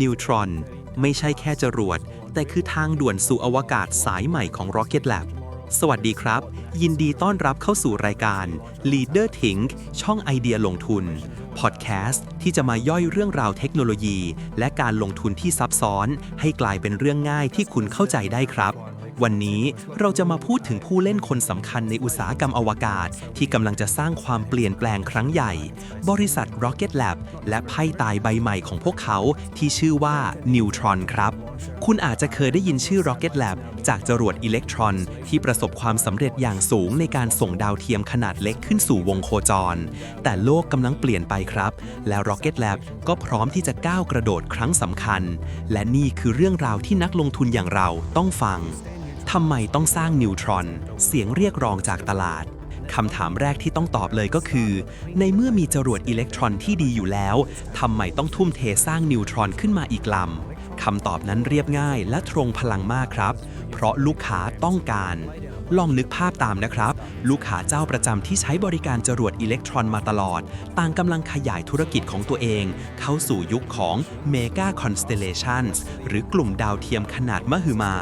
นิวตรอนไม่ใช่แค่จรวด แต่คือทางด่วนสู่อวกาศสายใหม่ของ Rocket Lab สวัสดีครับ ยินดีต้อนรับเข้าสู่รายการ Leader Think ช่องไอเดียลงทุน พอดแคสต์ที่จะมาย่อยเรื่องราวเทคโนโลยี และการลงทุนที่ซับซ้อน ให้กลายเป็นเรื่องง่ายที่คุณเข้าใจได้ครับ วันนี้เราจะมาพูดถึงผู้เล่นคนสำคัญในอุตสาหกรรมอวกาศ ที่กำลังจะสร้างความเปลี่ยนแปลงครั้งใหญ่ บริษัท Rocket Lab และไพ่ตายใบใหม่ของพวกเขาที่ชื่อว่า Neutron ครับ คุณอาจจะเคยได้ยินชื่อ Rocket Lab จากจรวดอิเล็กตรอน ที่ประสบความสำเร็จอย่างสูงในการส่งดาวเทียมขนาดเล็กขึ้นสู่วงโคจร แต่โลกกำลังเปลี่ยนไปครับ และ Rocket Lab ก็พร้อมที่จะก้าวกระโดดครั้งสำคัญ และนี่คือเรื่องราวที่นักลงทุนอย่างเราต้องฟัง ทำไมต้องสร้างนิวตรอน เสียงเรียกร้องจากตลาดคำถามแรกที่ต้องตอบเลยก็คือ ในเมื่อมีจรวดอิเล็กตรอนที่ดีอยู่แล้วทำไมต้องทุ่มเทสร้างนิวตรอนขึ้นมาอีกลำคำตอบนั้นเรียบง่ายและตรงพลังมากครับ เพราะลูกค้าต้องการ ลองนึกภาพตามนะครับ ลูกค้าเจ้าประจำที่ใช้บริการจรวดอิเล็กตรอนมาตลอด ต่างกำลังขยายธุรกิจของตัวเอง เข้าสู่ยุคของ Mega Constellations หรือกลุ่มดาวเทียมขนาดมหึมา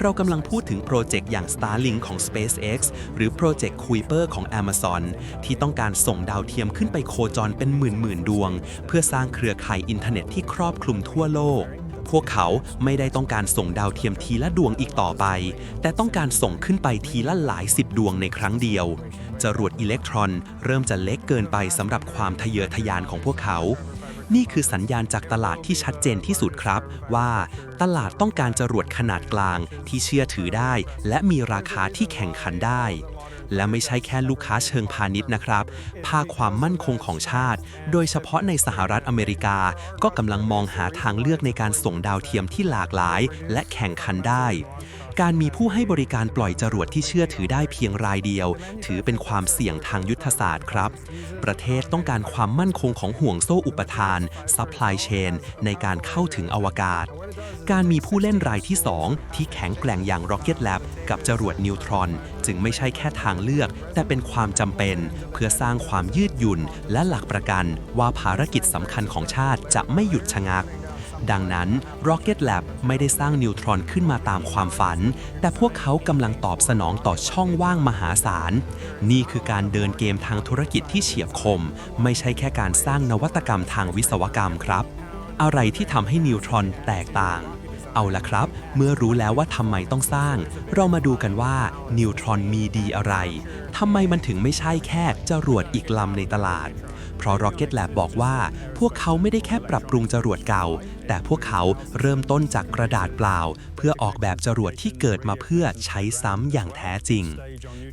เรากำลังพูดถึงโปรเจกต์อย่าง Starlink ของ SpaceX หรือโปรเจกต์ Kuiper ของ Amazon ที่ต้องการส่งดาวเทียมขึ้นไปโคจรเป็นหมื่นๆดวง เพื่อสร้างเครือข่ายอินเทอร์เน็ตที่ครอบคลุมทั่วโลกพวกเขาไม่ได้ต้องการส่งดาวเทียมทีละดวงอีกต่อไป แต่ต้องการส่งขึ้นไปทีละหลายสิบดวงในครั้งเดียว จรวดอิเล็กตรอนเริ่มจะเล็กเกินไปสำหรับความทะเยอทะยานของพวกเขา นี่คือสัญญาณจากตลาดที่ชัดเจนที่สุดครับ ว่าตลาดต้องการจรวดขนาดกลางที่เชื่อถือได้ และมีราคาที่แข่งขันได้ และไม่ใช่แค่ลูกค้าเชิงพาณิชย์นะครับ ภาคความมั่นคงของชาติ โดยเฉพาะในสหรัฐอเมริกา ก็กำลังมองหาทางเลือกในการส่งดาวเทียมที่หลากหลาย และแข่งขันได้ การมีผู้ให้บริการปล่อยจรวดที่เชื่อถือได้เพียงรายเดียว ถือเป็นความเสี่ยงทางยุทธศาสตร์ครับ ประเทศต้องการความมั่นคงของห่วงโซ่อุปทาน supply chain ในการเข้าถึงอวกาศ การมีผู้เล่นรายที่ 2 ที่แข็งแกร่งอย่าง Rocket Lab กับจรวดนิวตรอน จึงไม่ใช่แค่ทางเลือก แต่เป็นความจำเป็น เพื่อสร้างความยืดหยุ่นและหลักประกัน ว่าภารกิจสำคัญของชาติจะไม่หยุดชะงัก ดังนั้น Rocket Lab ไม่ได้สร้างนิวตรอนขึ้นมาตามความฝัน แต่พวกเขากำลังตอบสนองต่อช่องว่างมหาศาล นี่คือการเดินเกมทางธุรกิจที่เฉียบคม ไม่ใช่แค่การสร้างนวัตกรรมทางวิศวกรรมครับ อะไรที่ทำให้นิวตรอนแตกต่าง เอาละครับ เมื่อรู้แล้วว่าทำไมต้องสร้าง เรามาดูกันว่านิวตรอนมีดีอะไรทำไมมันถึงไม่ใช่แค่จรวดอีกลำในตลาด เพราะ Rocket Lab บอกว่า พวกเขาไม่ได้แค่ปรับปรุงจรวดเก่า แต่พวกเขาเริ่มต้นจากกระดาษเปล่า เพื่อออกแบบจรวดที่เกิดมาเพื่อใช้ซ้ำอย่างแท้จริง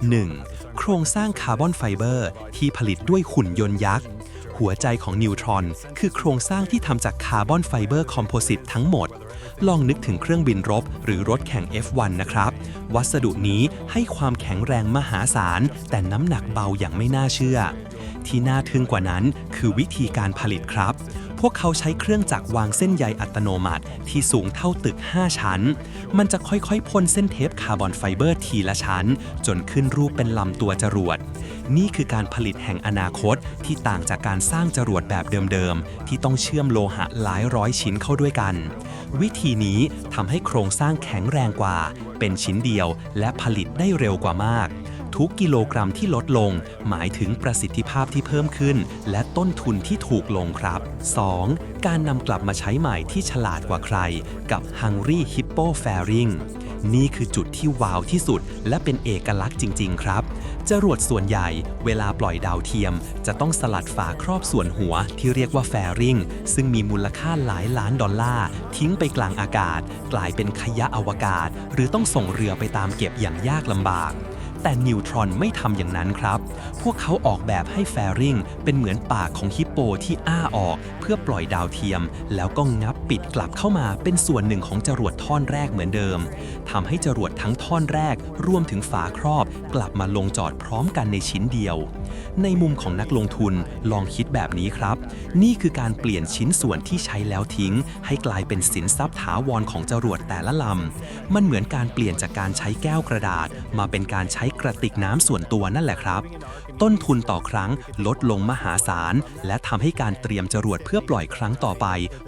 1. โครงสร้างคาร์บอนไฟเบอร์ที่ผลิตด้วยหุ่นยนต์ยักษ์ หัวใจของนิวตรอน คือโครงสร้างที่ทำจากคาร์บอนไฟเบอร์คอมโพสิตทั้งหมด ลองนึกถึงเครื่องบินรบ หรือรถแข่ง F1 นะครับ วัสดุนี้ให้ความแข็งแรงมหาศาล แต่น้ำหนักเบาอย่างไม่น่าเชื่อ ที่น่าทึ่งกว่านั้นคือวิธีการผลิตครับ พวกเขาใช้เครื่องจักรวางเส้นใยอัตโนมัติที่สูงเท่าตึก 5 ชั้น มันจะค่อยๆพ่นเส้นเทปคาร์บอนไฟเบอร์ทีละชั้น จนขึ้นรูปเป็นลำตัวจรวด นี่คือการผลิตแห่งอนาคตที่ต่างจากการสร้างจรวดแบบเดิมๆ ที่ต้องเชื่อมโลหะหลายร้อยชิ้นเข้าด้วยกัน วิธีนี้ทำให้โครงสร้างแข็งแรงกว่า เป็นชิ้นเดียวและผลิตได้เร็วกว่ามาก ทุกกิโลกรัมที่ลดลง หมายถึงประสิทธิภาพที่เพิ่มขึ้น และต้นทุนที่ถูกลงครับ 2. การนำกลับมาใช้ใหม่ที่ฉลาดกว่าใคร กับ Hungry Hippo Fairing นี่คือจุดที่ว้าวที่สุด และเป็นเอกลักษณ์จริง ๆ ครับจรวดส่วนใหญ่เวลาปล่อยดาวเทียม จะต้องสลัดฝาครอบส่วนหัวที่เรียกว่าแฟริงซึ่งมีมูลค่าหลายล้านดอลลาร์ ทิ้งไปกลางอากาศ กลายเป็นขยะอวกาศ หรือต้องส่งเรือไปตามเก็บอย่างยากลำบาก แต่นิวตรอนไม่ทำอย่างนั้นครับ พวกเขาออกแบบให้แฟริงเป็นเหมือนปากของฮิปโปที่อ้าออก เพื่อปล่อยดาวเทียม แล้วก็งับปิดกลับเข้ามาเป็นส่วนหนึ่งของจรวดท่อนแรกเหมือนเดิมทำให้จรวดทั้งท่อนแรก รวมถึงฝาครอบ กลับมาลงจอดพร้อมกันในชิ้นเดียว ในมุมของนักลงทุนลองคิดแบบนี้ครับ นี่คือการเปลี่ยนชิ้นส่วนที่ใช้แล้วทิ้ง ให้กลายเป็นสินทรัพย์ถาวรของจรวดแต่ละลำมันเหมือนการเปลี่ยนจากการใช้แก้วกระดาษ มาเป็นการใช้กระติกน้ำส่วนตัวนั่นแหละครับ ต้นทุนต่อครั้งลดลงมหาศาล และทำให้การเตรียมจรวดเพื่อปล่อยครั้งต่อไป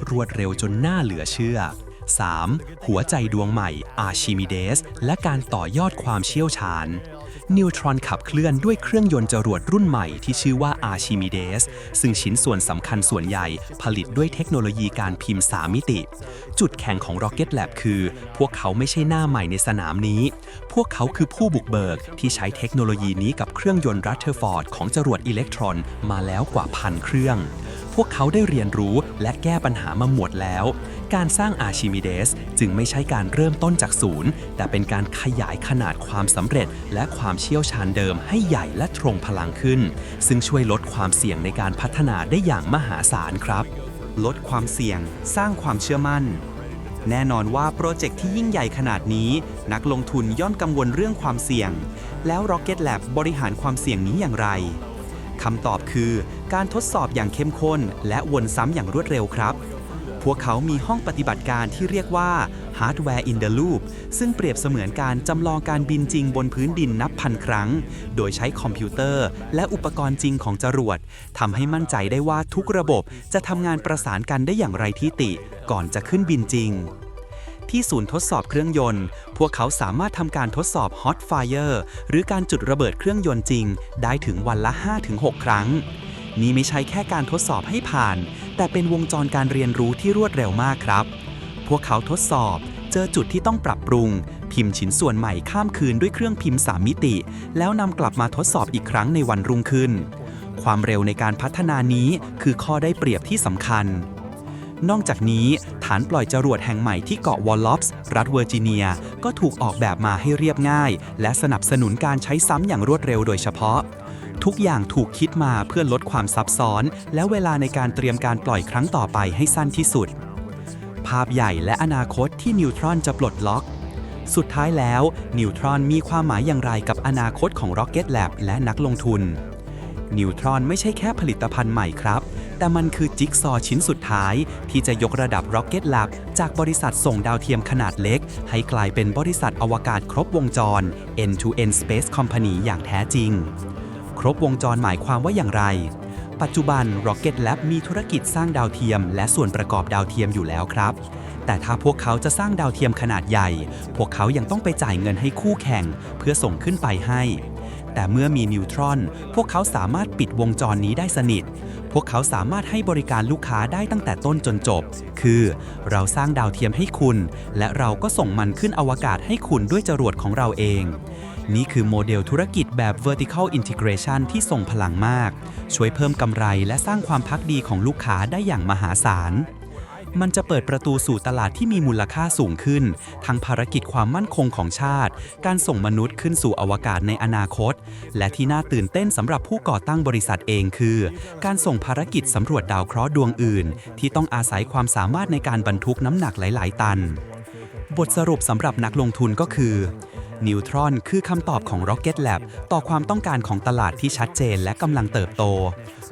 รวดเร็วจนน่าเหลือเชื่อ 3. หัวใจดวงใหม่อาชิมิเดส และการต่อยอดความเชี่ยวชาญ นิวตรอนขับเคลื่อนด้วยเครื่องยนต์จรวดรุ่นใหม่ที่ชื่อว่า Archimedes ซึ่งชิ้นส่วนสำคัญส่วนใหญ่ผลิตด้วยเทคโนโลยีการพิมพ์3มิติ จุดแข็งของ Rocket Lab คือ พวกเขาไม่ใช่หน้าใหม่ในสนามนี้ พวกเขาคือผู้บุกเบิกที่ใช้เทคโนโลยีนี้กับเครื่องยนต์รัตเทอร์ฟอร์ดของจรวดอิเล็กตรอนมาแล้วกว่าพันเครื่อง พวกเขาได้เรียนรู้และแก้ปัญหามาหมดแล้ว การสร้างอาร์ชิมิเดสจึงไม่ใช่การเริ่มต้นจากศูนย์ แต่เป็นการขยายขนาดความสำเร็จ และความเชี่ยวชาญเดิมให้ใหญ่และตรงพลังขึ้น ซึ่งช่วยลดความเสี่ยงในการพัฒนาได้อย่างมหาศาลครับ ลดความเสี่ยง สร้างความเชื่อมั่น แน่นอนว่าโปรเจกต์ที่ยิ่งใหญ่ขนาดนี้ นักลงทุนย่อมกังวลเรื่องความเสี่ยง แล้ว Rocket Lab บริหารความเสี่ยงนี้อย่างไร คำตอบคือ การทดสอบอย่างเข้มข้น และวนซ้ำอย่างรวดเร็วครับ พวกเขามีห้องปฏิบัติการที่เรียกว่า Hardware in the Loop ซึ่งเปรียบเสมือนการจำลองการบินจริงบนพื้นดินนับพันครั้ง โดยใช้คอมพิวเตอร์ และอุปกรณ์จริงของจรวดทำให้มั่นใจได้ว่าทุกระบบจะทำงานประสานกันได้อย่างไรที่ติ ก่อนจะขึ้นบินจริง ที่ศูนย์ทดสอบเครื่องยนต์ พวกเขาสามารถทำการทดสอบ Hot Fire หรือการจุดระเบิดเครื่องยนต์จริง ได้ถึงวันละ 5-6 ครั้ง นี่ไม่ใช่แค่การทดสอบให้ผ่าน แต่เป็นวงจรการเรียนรู้ที่รวดเร็วมากครับ พวกเขาทดสอบเจอจุดที่ต้องปรับปรุง พิมพ์ชิ้นส่วนใหม่ข้ามคืนด้วยเครื่องพิมพ์3มิติ แล้วนำกลับมาทดสอบอีกครั้งในวันรุ่งขึ้น ความเร็วในการพัฒนานี้คือข้อได้เปรียบที่สำคัญ นอกจากนี้ฐานปล่อยจรวดแห่งใหม่ที่เกาะวอลล็อปส์รัฐเวอร์จิเนีย ก็ถูกออกแบบมาให้เรียบง่าย และสนับสนุนการใช้ซ้ำอย่างรวดเร็วโดยเฉพาะ ทุกอย่างถูกคิดมาเพื่อลดความซับซ้อน และเวลาในการเตรียมการปล่อยครั้งต่อไปให้สั้นที่สุด ภาพใหญ่และอนาคตที่นิวตรอนจะปลดล็อกสุดท้ายแล้ว นิวตรอนมีความหมายอย่างไรกับอนาคตของ Rocket Lab และนักลงทุน นิวตรอนไม่ใช่แค่ผลิตภัณฑ์ใหม่ครับ แต่มันคือจิ๊กซอว์ชิ้นสุดท้าย ที่จะยกระดับ Rocket Lab จากบริษัทส่งดาวเทียมขนาดเล็ก ให้กลายเป็นบริษัทอวกาศครบวงจร End-to-End Space Company อย่างแท้จริง ครบวงจรหมายความว่าอย่างไร ปัจจุบัน Rocket Lab มีธุรกิจสร้างดาวเทียม และส่วนประกอบดาวเทียมอยู่แล้วครับแต่ถ้าพวกเขาจะสร้างดาวเทียมขนาดใหญ่ พวกเขายังต้องไปจ่ายเงินให้คู่แข่ง เพื่อส่งขึ้นไปให้ แต่เมื่อมีนิวตรอน พวกเขาสามารถปิดวงจรนี้ได้สนิท พวกเขาสามารถให้บริการลูกค้าได้ตั้งแต่ต้นจนจบ คือ เราสร้างดาวเทียมให้คุณ และเราก็ส่งมันขึ้นอวกาศให้คุณด้วยจรวดของเราเอง นี่คือโมเดลธุรกิจแบบ vertical integration ที่ส่งพลังมาก ช่วยเพิ่มกำไรและสร้างความพักดีของลูกค้าได้อย่างมหาศาล มันจะเปิดประตูสู่ตลาดที่มีมูลค่าสูงขึ้น ทั้งภารกิจความมั่นคงของชาติ การส่งมนุษย์ขึ้นสู่อวกาศในอนาคต และที่น่าตื่นเต้นสำหรับผู้ก่อตั้งบริษัทเองคือ การส่งภารกิจสำรวจดาวเคราะห์ดวงอื่น ที่ต้องอาศัยความสามารถในการบรรทุกน้ำหนักหลาย ๆ ตัน บทสรุปสำหรับนักลงทุนก็คือ นิวตรอนคือคำตอบของ Rocket Lab ต่อความต้องการของตลาดที่ชัดเจนและกำลังเติบโต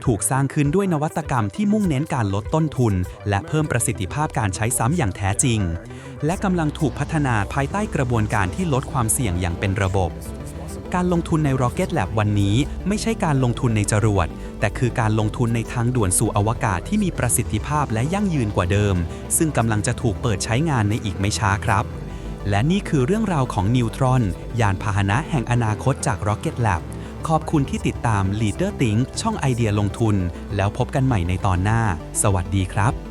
ถูกสร้างขึ้นด้วยนวัตกรรมที่มุ่งเน้นการลดต้นทุน และเพิ่มประสิทธิภาพการใช้ซ้ำอย่างแท้จริง และกำลังถูกพัฒนาภายใต้กระบวนการที่ลดความเสี่ยงอย่างเป็นระบบ การลงทุนใน Rocket Lab วันนี้ไม่ใช่การลงทุนในจรวด แต่คือการลงทุนในทางด่วนสู่อวกาศที่มีประสิทธิภาพและยั่งยืนกว่าเดิม ซึ่งกำลังจะถูกเปิดใช้งานในอีกไม่ช้าครับ และนี่คือเรื่องราวของนิวตรอน ยานพาหนะแห่งอนาคตจาก Rocket Lab ขอบคุณที่ติดตาม Leader Think ช่องไอเดียลงทุน แล้วพบกันใหม่ในตอนหน้า สวัสดีครับ